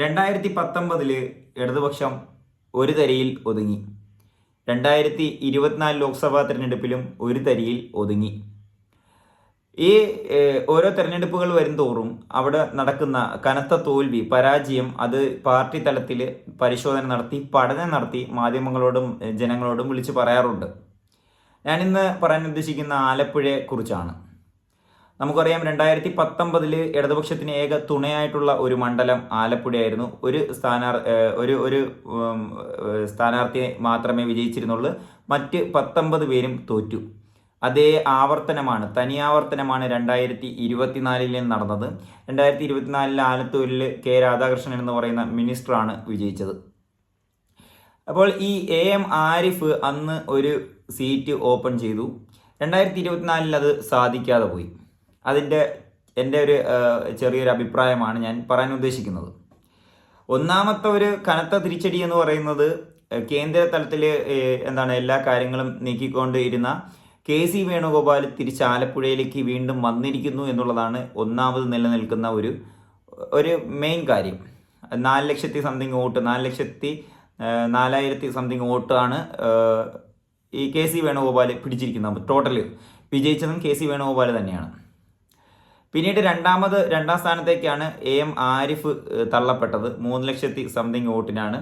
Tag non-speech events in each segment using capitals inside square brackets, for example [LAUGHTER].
രണ്ടായിരത്തി പത്തൊമ്പതിൽ ഇടതുപക്ഷം ഒരു തരിയിൽ ഒതുങ്ങി. രണ്ടായിരത്തി ഇരുപത്തിനാല് ലോക്സഭാ തിരഞ്ഞെടുപ്പിലും ഒരു തരിയിൽ ഒതുങ്ങി. ഈ ഓരോ തെരഞ്ഞെടുപ്പുകൾ വരുംതോറും അവിടെ നടക്കുന്ന കനത്ത തോൽവി പരാജയം അത് പാർട്ടി തലത്തിൽ പരിശോധന നടത്തി പഠനം നടത്തി മാധ്യമങ്ങളോടും ജനങ്ങളോടും വിളിച്ച് പറയാറുണ്ട്. ഞാനിന്ന് പറയാൻ ഉദ്ദേശിക്കുന്ന ആലപ്പുഴയെ കുറിച്ചാണ് നമുക്കറിയാം രണ്ടായിരത്തി പത്തൊമ്പതിൽ ഇടതുപക്ഷത്തിന് ഏക തുണയായിട്ടുള്ള ഒരു മണ്ഡലം ആലപ്പുഴയായിരുന്നു. ഒരു സ്ഥാനാർ ഒരു ഒരു സ്ഥാനാർത്ഥിയെ മാത്രമേ വിജയിച്ചിരുന്നുള്ളൂ. മറ്റ് പത്തൊമ്പത് പേരും തോറ്റു. അതേ ആവർത്തനമാണ് തനിയാവർത്തനമാണ് രണ്ടായിരത്തി ഇരുപത്തിനാലിൽ നടന്നത്. രണ്ടായിരത്തി ഇരുപത്തിനാലിൽ ആലത്തൂരിൽ കെ രാധാകൃഷ്ണൻ എന്ന് പറയുന്ന മിനിസ്റ്ററാണ് വിജയിച്ചത്. അപ്പോൾ ഈ എ എം ആരിഫ് അന്ന് ഒരു സീറ്റ് ഓപ്പൺ ചെയ്തു. രണ്ടായിരത്തി ഇരുപത്തിനാലിൽ അത് സാധിക്കാതെ പോയി. അതിന്റെ എന്റെ ഒരു ചെറിയൊരു അഭിപ്രായമാണ് ഞാൻ പറയാൻ ഉദ്ദേശിക്കുന്നത്. ഒന്നാമത്തെ ഒരു കനത്ത തിരിച്ചടി എന്ന് പറയുന്നത് കേന്ദ്ര തലത്തിൽ എന്താണ് എല്ലാ കാര്യങ്ങളും നീക്കിക്കൊണ്ട് ഇരുന്ന കെ സി വേണുഗോപാൽ തിരിച്ച് ആലപ്പുഴയിലേക്ക് വീണ്ടും വന്നിരിക്കുന്നു എന്നുള്ളതാണ് ഒന്നാമത് നിലനിൽക്കുന്ന ഒരു ഒരു മെയിൻ കാര്യം. നാല് ലക്ഷത്തി സംതിങ് വോട്ട് നാല് ലക്ഷത്തി നാലായിരത്തി സംതിങ് വോട്ടാണ് ഈ കെ സി വേണുഗോപാൽ പിടിച്ചിരിക്കുന്നത്. ടോട്ടൽ വിജയിച്ചതും കെ സി വേണുഗോപാൽ തന്നെയാണ്. പിന്നീട് രണ്ടാമത് രണ്ടാം സ്ഥാനത്തേക്കാണ് എ എം ആരിഫ് തള്ളപ്പെട്ടത്. മൂന്ന് ലക്ഷത്തി സംതിങ് വോട്ടിനാണ്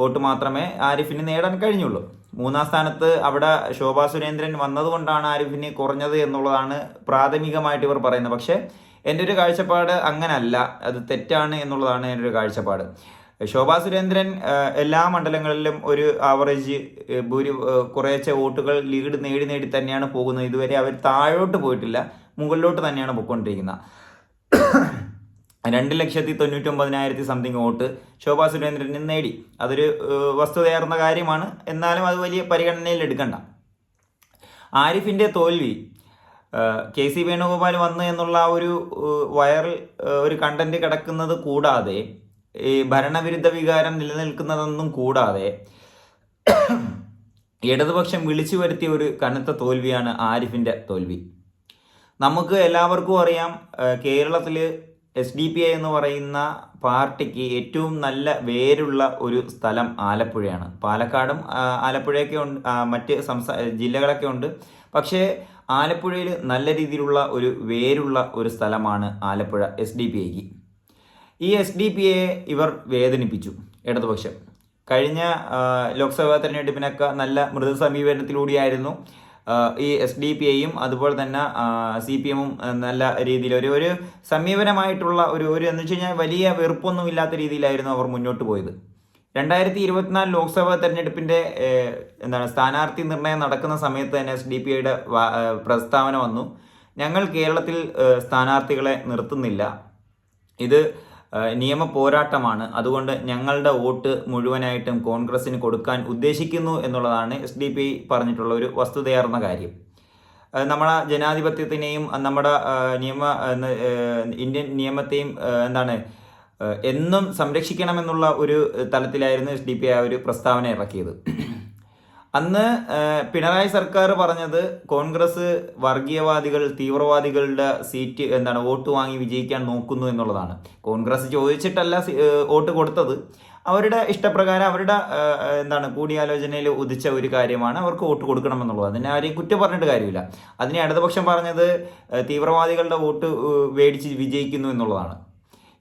വോട്ട് മാത്രമേ ആരിഫിന് നേടാൻ കഴിഞ്ഞുള്ളൂ. മൂന്നാം സ്ഥാനത്ത് അവിടെ ശോഭാ സുരേന്ദ്രൻ വന്നതുകൊണ്ടാണ് ആരിഫിന് കുറഞ്ഞത് എന്നുള്ളതാണ് പ്രാഥമികമായിട്ട് ഇവർ പറയുന്നത്. പക്ഷേ എന്റെ ഒരു കാഴ്ചപ്പാട് അങ്ങനല്ല. അത് തെറ്റാണ് എന്നുള്ളതാണ് എന്റെ ഒരു കാഴ്ചപ്പാട്. ശോഭാ സുരേന്ദ്രൻ എല്ലാ മണ്ഡലങ്ങളിലും ഒരു ആവറേജ് ഭൂരി കുറേശ്ശെ വോട്ടുകൾ ലീഡ് നേടി നേടി തന്നെയാണ് പോകുന്നത്. ഇതുവരെ അവർ താഴോട്ട് പോയിട്ടില്ല. മുകളിലോട്ട് തന്നെയാണ് പൊയ്ക്കൊണ്ടിരിക്കുന്നത്. രണ്ട് ലക്ഷത്തി തൊണ്ണൂറ്റി ഒമ്പതിനായിരത്തി സംതിങ് വോട്ട് ശോഭാ സുരേന്ദ്രന് നേടി. അതൊരു വസ്തുതയാർന്ന കാര്യമാണ്. എന്നാലും അത് വലിയ പരിഗണനയിൽ എടുക്കണ്ട. ആരിഫിന്റെ തോൽവി കെ സി വേണുഗോപാൽ വന്നു എന്നുള്ള ഒരു വയറിൽ ഒരു കണ്ടന്റ് കിടക്കുന്നത് കൂടാതെ ഈ ഭരണവിരുദ്ധ വികാരം നിലനിൽക്കുന്നതൊന്നും കൂടാതെ ഇടതുപക്ഷം വിളിച്ചു വരുത്തിയ ഒരു കനത്ത തോൽവിയാണ് ആരിഫിന്റെ തോൽവി. നമുക്ക് എല്ലാവർക്കും അറിയാം കേരളത്തിൽ എസ് ഡി പി ഐ എന്ന് പറയുന്ന പാർട്ടിക്ക് ഏറ്റവും നല്ല വേരുള്ള ഒരു സ്ഥലം ആലപ്പുഴയാണ്. പാലക്കാടും ആലപ്പുഴയൊക്കെ ഉണ്ട് മറ്റ് സംസ്ഥാന ജില്ലകളൊക്കെ ഉണ്ട്. പക്ഷേ ആലപ്പുഴയിൽ നല്ല രീതിയിലുള്ള ഒരു വേരുള്ള ഒരു സ്ഥലമാണ് ആലപ്പുഴ എസ് ഡി പി ഐക്ക് ഈ എസ് ഡി പി എ ഇവർ വേദനിപ്പിച്ചു ഇടതുപക്ഷം. കഴിഞ്ഞ ലോക്സഭാ തെരഞ്ഞെടുപ്പിനൊക്കെ നല്ല മൃദു സമീപനത്തിലൂടെയായിരുന്നു ഈ എസ് ഡി പി ഐയും അതുപോലെ തന്നെ സി പി എമ്മും നല്ല രീതിയിൽ ഒരു ഒരു സമീപനമായിട്ടുള്ള ഒരു ഒരു എന്ന് വെച്ച് കഴിഞ്ഞാൽ വലിയ വെറുപ്പൊന്നും ഇല്ലാത്ത രീതിയിലായിരുന്നു അവർ മുന്നോട്ട് പോയത്. രണ്ടായിരത്തി ഇരുപത്തിനാല് ലോക്സഭാ തെരഞ്ഞെടുപ്പിന്റെ എന്താണ് സ്ഥാനാർത്ഥി നിർണയം നടക്കുന്ന സമയത്ത് തന്നെ എസ് ഡി പി ഐയുടെ പ്രസ്താവന വന്നു. ഞങ്ങൾ കേരളത്തിൽ സ്ഥാനാർത്ഥികളെ നിർത്തുന്നില്ല. ഇത് നിയമ പോരാട്ടമാണ്. അതുകൊണ്ട് ഞങ്ങളുടെ വോട്ട് മുഴുവനായിട്ടും കോൺഗ്രസിന് കൊടുക്കാൻ ഉദ്ദേശിക്കുന്നു എന്നുള്ളതാണ് എസ് ഡി പി പറഞ്ഞിട്ടുള്ള ഒരു വസ്തുതയാർന്ന കാര്യം. നമ്മളെ ജനാധിപത്യത്തിനെയും നമ്മുടെ നിയമ ഇന്ത്യൻ നിയമത്തെയും എന്താണ് എന്നും സംരക്ഷിക്കണമെന്നുള്ള ഒരു തലത്തിലായിരുന്നു എസ് ഡി പി ആ ഒരു പ്രസ്താവന ഇറക്കിയത്. അന്ന് പിണറായി സർക്കാർ പറഞ്ഞത് കോൺഗ്രസ് വർഗീയവാദികൾ തീവ്രവാദികളുടെ സീറ്റ് എന്താണ് വോട്ട് വാങ്ങി വിജയിക്കാൻ നോക്കുന്നു എന്നുള്ളതാണ്. കോൺഗ്രസ് ചോദിച്ചിട്ടല്ല വോട്ട് കൊടുത്തത്. അവരുടെ ഇഷ്ടപ്രകാരം അവരുടെ എന്താണ് കൂടിയാലോചനയിൽ ഉദിച്ച ഒരു കാര്യമാണ് അവർക്ക് വോട്ട് കൊടുക്കണമെന്നുള്ളത്. അതിനെ ആരെയും കുറ്റം പറഞ്ഞിട്ട് കാര്യമില്ല. അതിനെ ഇടതുപക്ഷം പറഞ്ഞത് തീവ്രവാദികളുടെ വോട്ട് മേടിച്ച് വിജയിക്കുന്നു എന്നുള്ളതാണ്.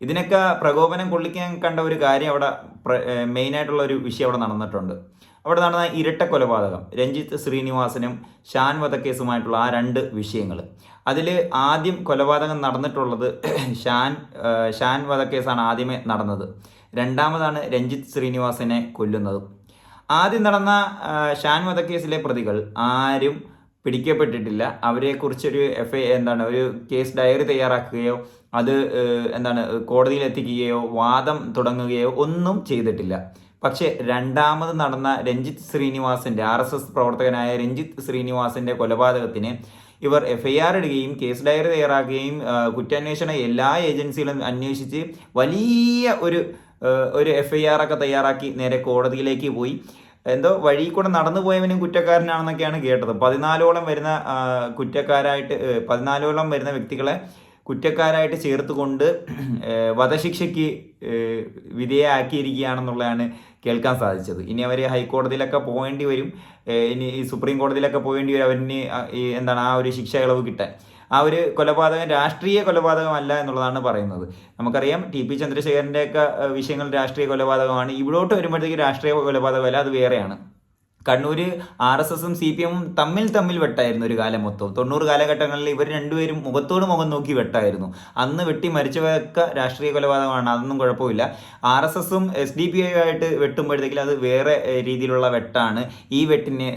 ഇതിനൊക്കെ പ്രകോപനം കൊള്ളിക്കാൻ കണ്ട ഒരു കാര്യം അവിടെ മെയിനായിട്ടുള്ള ഒരു വിഷയം അവിടെ നടന്നിട്ടുണ്ട്. അവിടെ നടന്ന ഇരട്ട കൊലപാതകം. രഞ്ജിത്ത് ശ്രീനിവാസനും ഷാൻ വധക്കേസുമായിട്ടുള്ള ആ രണ്ട് വിഷയങ്ങൾ അതിൽ ആദ്യം കൊലപാതകം നടന്നിട്ടുള്ളത് [CLEARS THROAT] ഷാൻ ഷാൻ വധക്കേസാണ് ആദ്യമേ നടന്നത്. രണ്ടാമതാണ് രഞ്ജിത്ത് ശ്രീനിവാസനെ കൊല്ലുന്നത്. ആദ്യം നടന്ന ഷാൻ വധക്കേസിലെ പ്രതികൾ ആരും പിടിക്കപ്പെട്ടിട്ടില്ല. അവരെക്കുറിച്ചൊരു എഫ് ഐ എന്താണ് ഒരു കേസ് ഡയറി തയ്യാറാക്കുകയോ അത് എന്താണ് കോടതിയിൽ എത്തിക്കുകയോ വാദം തുടങ്ങുകയോ ഒന്നും ചെയ്തിട്ടില്ല. പക്ഷേ രണ്ടാമത് നടന്ന രഞ്ജിത്ത് ശ്രീനിവാസന്റെ ആർ എസ് എസ് പ്രവർത്തകനായ രഞ്ജിത്ത് ശ്രീനിവാസന്റെ കൊലപാതകത്തിന് ഇവർ എഫ്ഐആർ ഇടുകയും കേസ് ഡയറി തയ്യാറാക്കുകയും കുറ്റാന്വേഷണ എല്ലാ ഏജൻസികളും അന്വേഷിച്ച് വലിയ ഒരു ഒരു എഫ് ഐ ആർ ഒക്കെ തയ്യാറാക്കി നേരെ കോടതിയിലേക്ക് പോയി. എന്തോ വഴി കൂടെ നടന്നു പോയവനും കുറ്റക്കാരനാണെന്നൊക്കെയാണ് കേട്ടത്. പതിനാലോളം വരുന്ന കുറ്റക്കാരായിട്ട് പതിനാലോളം വരുന്ന വ്യക്തികളെ കുറ്റക്കാരായിട്ട് ചേർത്തുകൊണ്ട് വധശിക്ഷയ്ക്ക് വിധേയമാക്കിയിരിക്കുകയാണെന്നുള്ളതാണ് കേൾക്കാൻ സാധിച്ചത്. ഇനി അവർ ഹൈക്കോടതിയിലൊക്കെ പോകേണ്ടി വരും. ഇനി ഈ സുപ്രീം കോടതിയിലൊക്കെ പോകേണ്ടി വരും. അവരിന് എന്താണ് ആ ഒരു ശിക്ഷ ഇളവ് കിട്ടാൻ. ആ ഒരു കൊലപാതകം രാഷ്ട്രീയ കൊലപാതകമല്ല എന്നുള്ളതാണ് പറയുന്നത്. നമുക്കറിയാം ടി പി ചന്ദ്രശേഖരന്റെയൊക്കെ വിഷയങ്ങൾ രാഷ്ട്രീയ കൊലപാതകമാണ്. ഇവിടോട്ട് വരുമ്പോഴത്തേക്ക് രാഷ്ട്രീയ കൊലപാതകമല്ല അത് വേറെയാണ്. കണ്ണൂർ ആർ എസ് എസും സി പി എമ്മും തമ്മിൽ തമ്മിൽ വെട്ടായിരുന്നു ഒരു കാലം മൊത്തം തൊണ്ണൂറ് കാലഘട്ടങ്ങളിൽ ഇവർ രണ്ടുപേരും മുഖത്തോട് മുഖം നോക്കി വെട്ടായിരുന്നു. അന്ന് വെട്ടി മരിച്ചവരൊക്കെ രാഷ്ട്രീയ കൊലപാതകമാണ്. അതൊന്നും കുഴപ്പമില്ല. ആർ എസ് എസും എസ് ഡി പി ആയിട്ട് വെട്ടുമ്പോഴത്തേക്കും അത് വേറെ രീതിയിലുള്ള വെട്ടാണ്. ഈ വെട്ടിന്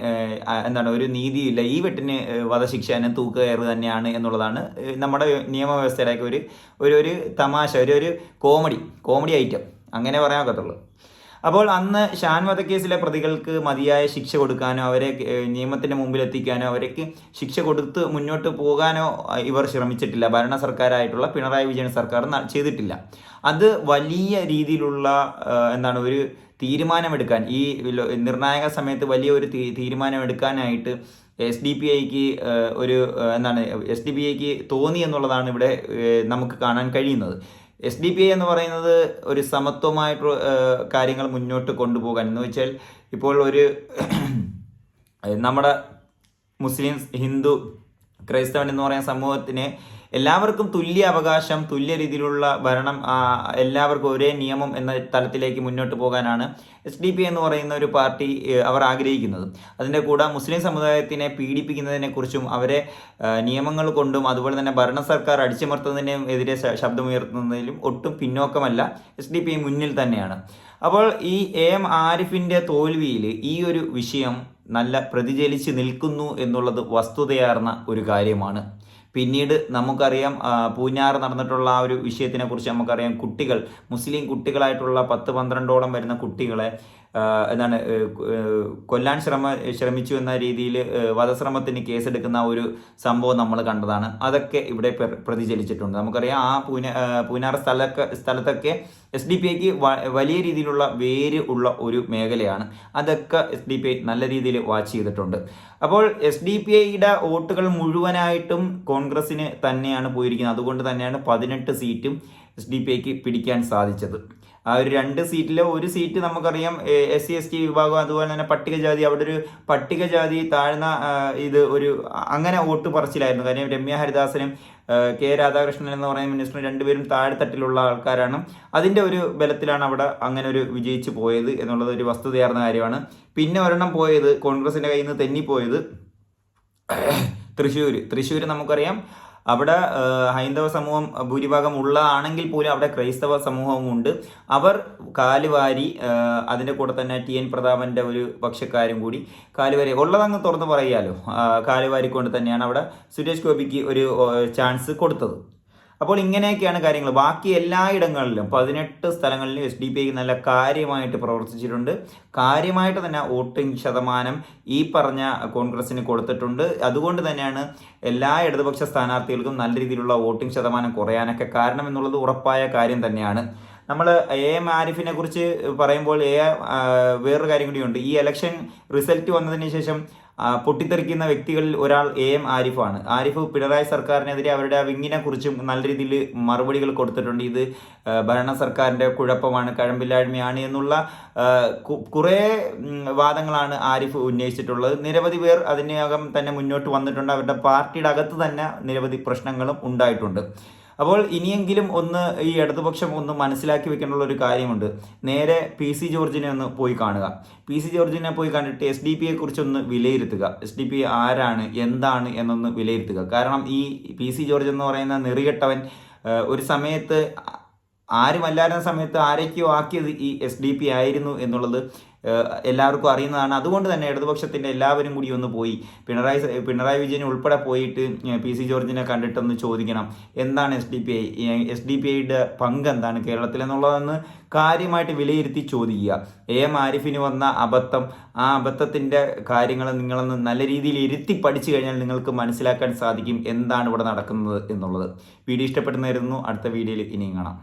എന്താണ് ഒരു നീതിയില്ല. ഈ വെട്ടിന് വധശിക്ഷ തന്നെ തൂക്കുകയറ് തന്നെയാണ് എന്നുള്ളതാണ് നമ്മുടെ നിയമവ്യവസ്ഥയിലേക്ക് ഒരു ഒരു തമാശ ഒരു ഒരു കോമഡി കോമഡി ഐറ്റം. അങ്ങനെ പറയാൻ ഒക്കത്തുള്ളൂ. അപ്പോൾ അന്ന് ഷാൻ വധക്കേസിലെ പ്രതികൾക്ക് മതിയായ ശിക്ഷ കൊടുക്കാനോ അവരെ നിയമത്തിന്റെ മുമ്പിൽ എത്തിക്കാനോ അവർക്ക് ശിക്ഷ കൊടുത്ത് മുന്നോട്ട് പോകാനോ ഇവർ ശ്രമിച്ചിട്ടില്ല. ഭരണ സർക്കാരായിട്ടുള്ള പിണറായി വിജയൻ സർക്കാർ ചെയ്തിട്ടില്ല. അത് വലിയ രീതിയിലുള്ള എന്താണ് ഒരു തീരുമാനമെടുക്കാൻ ഈ നിർണായക സമയത്ത് വലിയ ഒരു തീരുമാനമെടുക്കാനായിട്ട് എസ് ഡി പി ഐക്ക് ഒരു എന്താണ് എസ് ഡി പി ഐക്ക് തോന്നി എന്നുള്ളതാണ് ഇവിടെ നമുക്ക് കാണാൻ കഴിയുന്നത്. എസ് ഡി പി ഐ എന്ന് പറയുന്നത് ഒരു സമത്വമായിട്ട് കാര്യങ്ങൾ മുന്നോട്ട് കൊണ്ടുപോകാൻ. എന്ന് വെച്ചാൽ ഇപ്പോൾ ഒരു [CLEARS THROAT] നമ്മുടെ മുസ്ലിംസ് ഹിന്ദു ക്രൈസ്തവൻ എന്ന് പറയുന്ന സമൂഹത്തിന് എല്ലാവർക്കും തുല്യ അവകാശം തുല്യ രീതിയിലുള്ള ഭരണം എല്ലാവർക്കും ഒരേ നിയമം എന്ന തലത്തിലേക്ക് മുന്നോട്ട് പോകാനാണ് എസ് ഡി പി എന്ന് പറയുന്ന ഒരു പാർട്ടി അവർ ആഗ്രഹിക്കുന്നത്. അതിന്റെ കൂടെ മുസ്ലിം സമുദായത്തിനെ പീഡിപ്പിക്കുന്നതിനെക്കുറിച്ചും അവരെ നിയമങ്ങൾ കൊണ്ടും അതുപോലെ തന്നെ ഭരണ സർക്കാർ അടിച്ചമർത്തുന്നതിനും എതിരെ ശബ്ദമുയർത്തുന്നതിലും ഒട്ടും പിന്നോക്കമല്ല എസ് ഡി പി മുന്നിൽ തന്നെയാണ്. അപ്പോൾ ഈ എ എം ആരിഫിന്റെ തോൽവിയിൽ ഈ ഒരു വിഷയം നല്ല പ്രതിചലിച്ച് നിൽക്കുന്നു എന്നുള്ളത് വസ്തുതയാർന്ന ഒരു കാര്യമാണ്. പിന്നീട് നമുക്കറിയാം പൂഞ്ഞാർ നടന്നിട്ടുള്ള ആ ഒരു വിഷയത്തിനെ കുറിച്ച് നമുക്കറിയാം. കുട്ടികൾ മുസ്ലിം കുട്ടികളായിട്ടുള്ള പത്ത് പന്ത്രണ്ടോളം വരുന്ന കുട്ടികളെ എന്താണ് കൊല്ലാൻ ശ്രമ ശ്രമിച്ചു എന്ന രീതിയിൽ വധശ്രമത്തിന് കേസെടുക്കുന്ന ഒരു സംഭവം നമ്മൾ കണ്ടതാണ്. അതൊക്കെ ഇവിടെ പ്രതിചലിച്ചിട്ടുണ്ട്. നമുക്കറിയാം ആ പൂന പൂനാർ പൂഞ്ഞാറ് സ്ഥലത്തൊക്കെ എസ് ഡി പി ഐക്ക് വലിയ രീതിയിലുള്ള വേര് ഉള്ള ഒരു മേഖലയാണ്. അതൊക്കെ എസ് ഡി പി ഐ നല്ല രീതിയിൽ വാച്ച് ചെയ്തിട്ടുണ്ട്. അപ്പോൾ എസ് ഡി പി ഐയുടെ വോട്ടുകൾ മുഴുവനായിട്ടും കോൺഗ്രസിന് തന്നെയാണ് പോയിരിക്കുന്നത്. അതുകൊണ്ട് തന്നെയാണ് പതിനെട്ട് സീറ്റും എസ് ഡി പി ഐക്ക് പിടിക്കാൻ സാധിച്ചത്. ആ ഒരു രണ്ട് സീറ്റിലെ ഒരു സീറ്റ് നമുക്കറിയാം എസ് സി എസ് ടി വിഭാഗം അതുപോലെ തന്നെ പട്ടികജാതി. അവിടെ ഒരു പട്ടികജാതി താഴ്ന്ന ഇത് ഒരു അങ്ങനെ വോട്ട് പറച്ചിലായിരുന്നു. കാര്യം രമ്യ ഹരിദാസനും കെ രാധാകൃഷ്ണൻ എന്ന് പറയുന്ന മിനിസ്റ്ററും രണ്ടുപേരും താഴെത്തട്ടിലുള്ള ആൾക്കാരാണ്. അതിന്റെ ഒരു ബലത്തിലാണ് അവിടെ അങ്ങനെ ഒരു വിജയിച്ച് പോയത് എന്നുള്ളത് ഒരു വസ്തുതയാർന്ന കാര്യമാണ്. പിന്നെ ഒരെണ്ണം പോയത് കോൺഗ്രസിന്റെ കയ്യിൽ നിന്ന് തെന്നിപ്പോയത്. തൃശ്ശൂർ തൃശ്ശൂർ നമുക്കറിയാം. അവിടെ ഹൈന്ദവ സമൂഹം ഭൂരിഭാഗം ഉള്ളതാണെങ്കിൽ പോലും അവിടെ ക്രൈസ്തവ സമൂഹവും ഉണ്ട് അവർ കാലുവാരി അതിന്റെ കൂടെ തന്നെ ടി എൻ പ്രതാപന്റെ ഒരു പക്ഷക്കാരും കൂടി കാലുവാരി ഉള്ളതങ്ങ് തുറന്ന് പറയാലോ? കാലുവാരിക്കൊണ്ട് തന്നെയാണ് അവിടെ സുരേഷ് ഗോപിക്ക് ഒരു ചാൻസ് കൊടുത്തത്. അപ്പോൾ ഇങ്ങനെയൊക്കെയാണ് കാര്യങ്ങൾ. ബാക്കി എല്ലായിടങ്ങളിലും പതിനെട്ട് സ്ഥലങ്ങളിലും എസ് ഡി പി ഐക്ക് നല്ല കാര്യമായിട്ട് പ്രവർത്തിച്ചിട്ടുണ്ട്. കാര്യമായിട്ട് തന്നെ വോട്ടിംഗ് ശതമാനം ഈ പറഞ്ഞ കോൺഗ്രസിന് കൊടുത്തിട്ടുണ്ട്. അതുകൊണ്ട് തന്നെയാണ് എല്ലാ ഇടതുപക്ഷ സ്ഥാനാർത്ഥികൾക്കും നല്ല രീതിയിലുള്ള വോട്ടിംഗ് ശതമാനം കുറയാനൊക്കെ കാരണം എന്നുള്ളത് ഉറപ്പായ കാര്യം തന്നെയാണ്. നമ്മൾ എ. എം. ആരിഫിനെ കുറിച്ച് പറയുമ്പോൾ എ. വേറൊരു കാര്യം കൂടിയുണ്ട്. ഈ ഇലക്ഷൻ റിസൾട്ട് വന്നതിന് ശേഷം പൊട്ടിത്തെറിക്കുന്ന വ്യക്തികളിൽ ഒരാൾ എ എം ആരിഫാണ്. ആരിഫ് പിണറായി സർക്കാരിനെതിരെ അവരുടെ ആ വിങ്ങിനെ കുറിച്ചും നല്ല രീതിയിൽ മറുപടികൾ കൊടുത്തിട്ടുണ്ട്. ഇത് ഭരണ സർക്കാരിന്റെ കുഴപ്പമാണ് കഴമ്പില്ലായ്മയാണ് എന്നുള്ള കുറേ വാദങ്ങളാണ് ആരിഫ് ഉന്നയിച്ചിട്ടുള്ളത്. നിരവധി പേർ അതിനകം തന്നെ മുന്നോട്ട് വന്നിട്ടുണ്ട്. അവരുടെ പാർട്ടിയുടെ അകത്ത് തന്നെ നിരവധി പ്രശ്നങ്ങളും ഉണ്ടായിട്ടുണ്ട്. അപ്പോൾ ഇനിയെങ്കിലും ഒന്ന് ഈ ഇടതുപക്ഷം ഒന്ന് മനസ്സിലാക്കി വെക്കാനുള്ള ഒരു കാര്യമുണ്ട്. നേരെ പി സി ജോർജിനെ ഒന്ന് പോയി കാണുക. പി സി ജോർജിനെ പോയി കണ്ടിട്ട് എസ് ഡി പിയെ കുറിച്ചൊന്ന് വിലയിരുത്തുക. എസ് ഡി പി ആരാണ് എന്താണ് എന്നൊന്ന് വിലയിരുത്തുക. കാരണം ഈ പി സി ജോർജ് എന്ന് പറയുന്ന നെറികെട്ടവൻ ഒരു സമയത്ത് ആരുമല്ലായിരുന്ന സമയത്ത് ആരൊക്കെയോ ആക്കിയത് ഈ എസ് ഡി പി ആയിരുന്നു എന്നുള്ളത് എല്ലാവർക്കും അറിയുന്നതാണ്. അതുകൊണ്ട് തന്നെ ഇടതുപക്ഷത്തിന്റെ എല്ലാവരും കൂടി ഒന്ന് പോയി. പിണറായി പിണറായി വിജയൻ ഉൾപ്പെടെ പോയിട്ട് പി സി ജോർജിനെ കണ്ടിട്ടൊന്ന് ചോദിക്കണം. എന്താണ് S D P I S D P ഐയുടെ പങ്ക് എന്താണ് കേരളത്തിൽ എന്നുള്ളതെന്ന് കാര്യമായിട്ട് വിലയിരുത്തി ചോദിക്കുക. എ എം ആരിഫിന് വന്ന അബദ്ധം ആ അബദ്ധത്തിന്റെ കാര്യങ്ങൾ നിങ്ങളൊന്ന് നല്ല രീതിയിൽ ഇരുത്തി പഠിച്ചു കഴിഞ്ഞാൽ നിങ്ങൾക്ക് മനസ്സിലാക്കാൻ സാധിക്കും എന്താണ് ഇവിടെ നടക്കുന്നത് എന്നുള്ളത്. വീഡിയോ ഇഷ്ടപ്പെടുന്നതായിരുന്നു അടുത്ത വീഡിയോയിൽ ഇനിയും കാണാം.